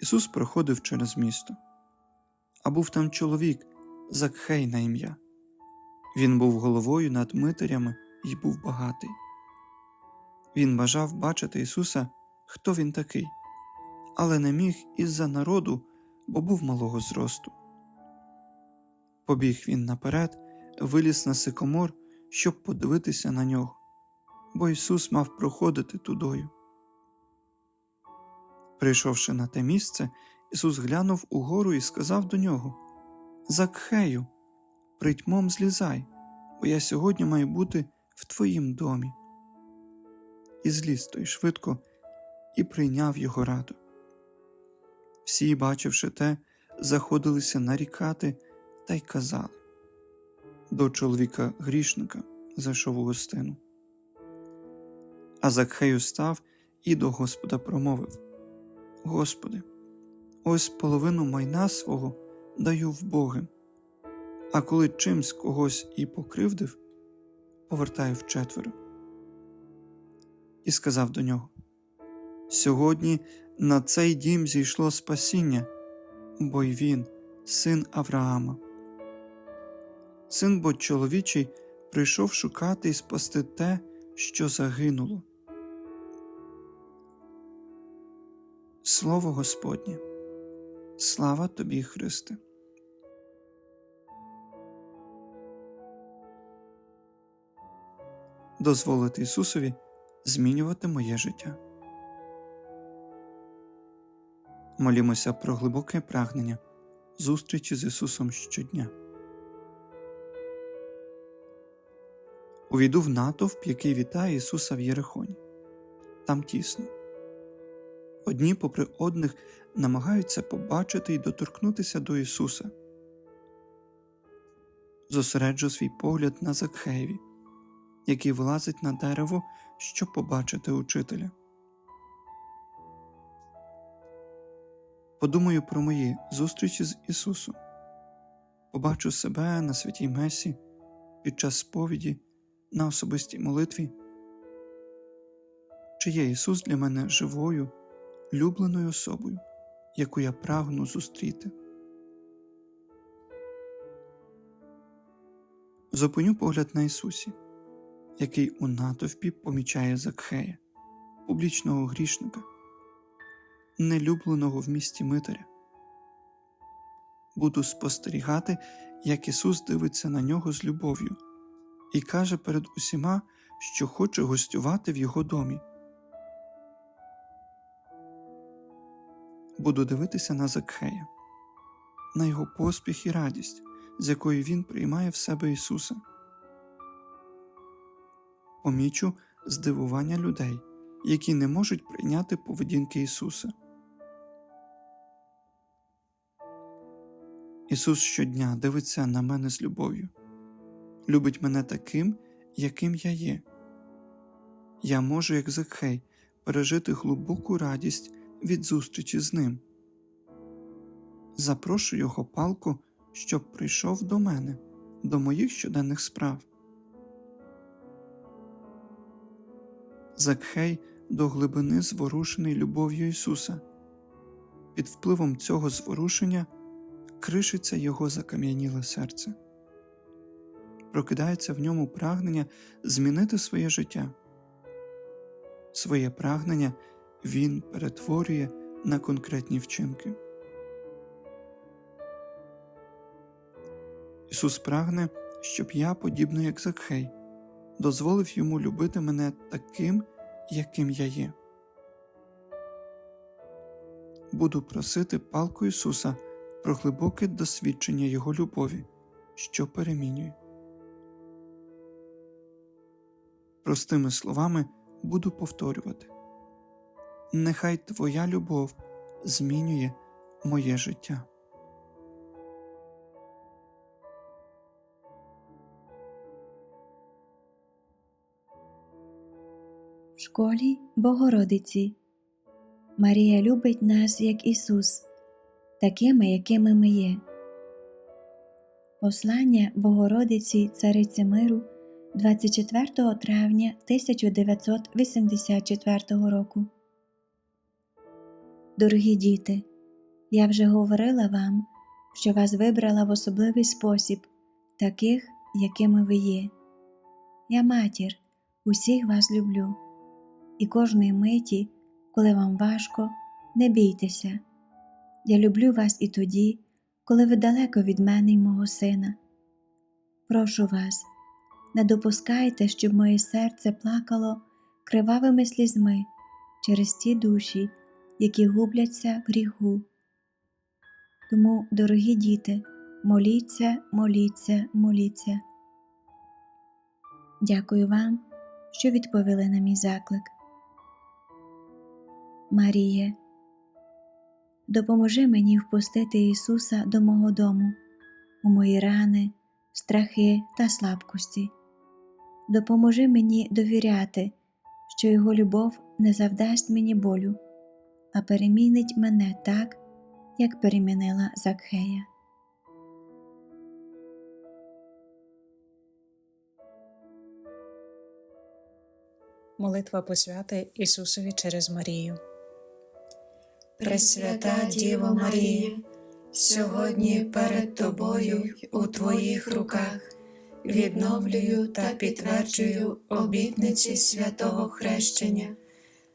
Ісус проходив через місто. А був там чоловік, Закхей на ім'я. Він був головою над митарями і був багатий. Він бажав бачити Ісуса, хто він такий, але не міг із-за народу, бо був малого зросту. Побіг він наперед, виліз на сикомор, щоб подивитися на нього, бо Ісус мав проходити тудою. Прийшовши на те місце, Ісус глянув угору і сказав до нього Закхею, притьмом злізай, бо я сьогодні маю бути в твоїм домі. І зліз той швидко і прийняв його раду. Всі, бачивши те, заходилися нарікати та й казали до чоловіка грішника зайшов у гостину. А Закхею став і до Господа промовив Господи, ось половину майна свого даю в Боги, а коли чимсь когось і покривдив, повертаю вчетверо. І сказав до нього Сьогодні на цей дім зійшло спасіння, бо й він, син Авраама. Син бо чоловічий прийшов шукати і спасти те, що загинуло. Слово Господнє, слава тобі, Христе. Дозволити Ісусові змінювати моє життя. Молімося про глибоке прагнення зустрічі з Ісусом щодня. Увійду в натовп, який вітає Ісуса в Єрихоні. Там тісно. Одні попри одних намагаються побачити і доторкнутися до Ісуса. Зосереджу свій погляд на Закхеєві, який вилазить на дерево, щоб побачити учителя. Подумаю про мої зустрічі з Ісусом. Побачу себе на святій Месі під час сповіді на особистій молитві? Чи є Ісус для мене живою, любленою особою, яку я прагну зустріти? Зупиню погляд на Ісусі, який у натовпі помічає Закхея, публічного грішника, нелюбленого в місті Митаря. Буду спостерігати, як Ісус дивиться на нього з любов'ю і каже перед усіма, що хоче гостювати в його домі. Буду дивитися на Закхея, на його поспіх і радість, з якою він приймає в себе Ісуса. Помічу здивування людей, які не можуть прийняти поведінки Ісуса. Ісус щодня дивиться на мене з любов'ю любить мене таким, яким я є. Я можу, як Закхей, пережити глибоку радість від зустрічі з ним. Запрошую його палку, щоб прийшов до мене, до моїх щоденних справ. Закхей до глибини зворушений любов'ю Ісуса. Під впливом цього зворушення кришиться його закам'яніле серце прокидається в ньому прагнення змінити своє життя. Своє прагнення він перетворює на конкретні вчинки. Ісус прагне, щоб я, подібно як Закхей, дозволив йому любити мене таким, яким я є. Буду просити палку Ісуса про глибоке досвідчення Його любові, що перемінює. Простими словами буду повторювати Нехай Твоя любов змінює моє життя. В школі Богородиці. Марія любить нас як Ісус, такими, якими ми є. Послання Богородиці Цариці Миру 24 травня 1984 року. Дорогі діти, я вже говорила вам, що вас вибрала в особливий спосіб, таких, якими ви є. Я матір, усіх вас люблю і кожної миті, коли вам важко, не бійтеся. Я люблю вас і тоді, коли ви далеко від мене й мого сина. Прошу вас, не допускайте, щоб моє серце плакало кривавими слізьми через ті душі, які губляться в гріху. Тому, дорогі діти, моліться, моліться, моліться. Дякую вам, що відповіли на мій заклик. Маріє, допоможи мені впустити Ісуса до мого дому, у мої рани, страхи та слабкості. Допоможи мені довіряти, що Його любов не завдасть мені болю, а перемінить мене так, як перемінила Закхея. Молитва посвяти Ісусові через Марію. Пресвята Діво Марія, сьогодні перед Тобою у Твоїх руках відновлюю та підтверджую обітниці святого хрещення,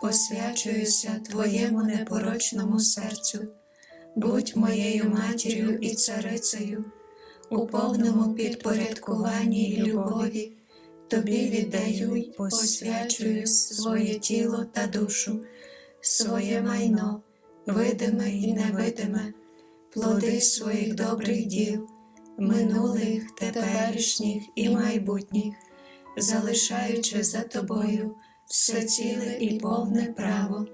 посвячуюся Твоєму непорочному серцю, будь моєю матір'ю і царицею, у повному підпорядкуванні й любові. Тобі віддаю й посвячую своє тіло та душу, своє майно, видиме і невидиме, плоди своїх добрих діл, минулих, теперішніх і майбутніх, залишаючи за тобою все ціле і повне право,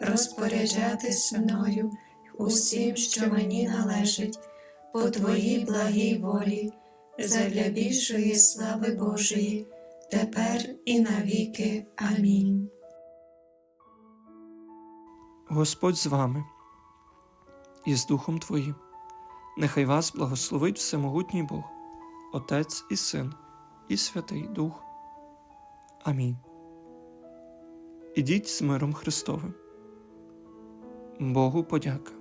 розпоряджатись мною усім, що мені належить, по твоїй благій волі, задля більшої слави Божої тепер і навіки. Амінь. Господь з вами і з Духом Твоїм. Нехай вас благословить Всемогутній Бог, Отець і Син, і Святий Дух. Амінь. Ідіть з миром Христовим. Богу подяка.